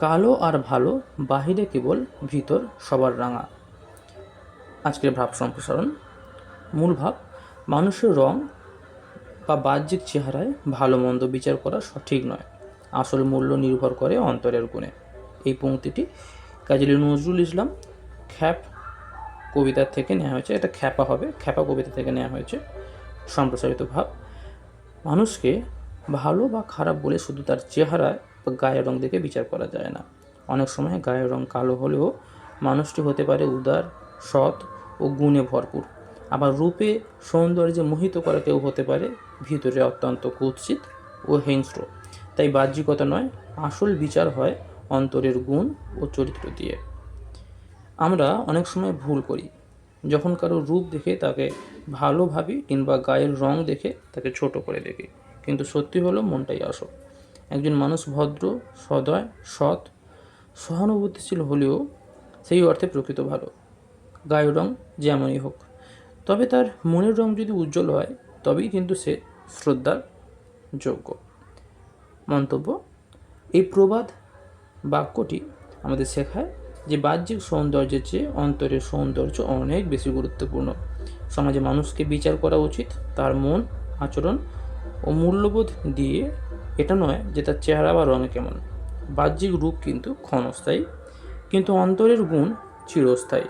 কালো আর ভালো, বাহিরে কেবল ভিতর সবার রাঙা। আজকের ভাব সম্প্রসারণ। মূল ভাব, মানুষের রং বা বাহ্যিক চেহারায় ভালো মন্দ বিচার করা সঠিক নয়। আসল মূল্য নির্ভর করে অন্তরের গুণে। এই পংক্তিটি কাজী নজরুল ইসলাম খ্যাপ কবিতার থেকে নেওয়া হয়েছে। এটা খ্যাপা হবে, খ্যাপা কবিতা থেকে নেওয়া হয়েছে। সম্প্রসারিত ভাব, মানুষকে ভালো বা খারাপ বলে শুধু তার চেহারা বা গায়ের রং দেখে বিচার করা যায় না। অনেক সময় গায়ের রং কালো হলেও মানুষটি হতে পারে উদার, সৎ ও গুণে ভরপুর। আবার রূপে সৌন্দর্যে মোহিত করা কেউ হতে পারে ভিতরে অত্যন্ত কুৎসিত ও হিংস্র। তাই বাহ্যিকতা নয়, আসল বিচার হয় অন্তরের গুণ ও চরিত্র দিয়ে। আমরা অনেক সময় ভুল করি। যখন কারও রূপ দেখে তাকে ভালো ভাবি কিংবা গায়ের রং দেখে তাকে ছোট করে দেখি। কিন্তু সত্যি হলো মনটাই আসল। একজন মানুষ ভদ্র, সদয়, সৎ, সহানুভূতিশীল হলেও সেই অর্থে প্রকৃত ভালো। গায়ের রং যেমনই হোক। তবে তার মনের রং যদি উজ্জ্বল হয়, তবেই কিন্তু সে শ্রদ্ধার যোগ্য। মন্তব্য, এই প্রবাদ বাক্যটি আমাদের শেখায় যে বাহ্যিক সৌন্দর্যের চেয়ে অন্তরের সৌন্দর্য অনেক বেশি গুরুত্বপূর্ণ। সমাজে মানুষকে বিচার করা উচিত। তার মন, আচরণ ও মূল্যবোধ দিয়ে এটা নয় যে তার চেহারা বা রঙে কেমন। বাহ্যিক রূপ কিন্তু ক্ষণস্থায়ী, কিন্তু অন্তরের গুণ চিরস্থায়ী।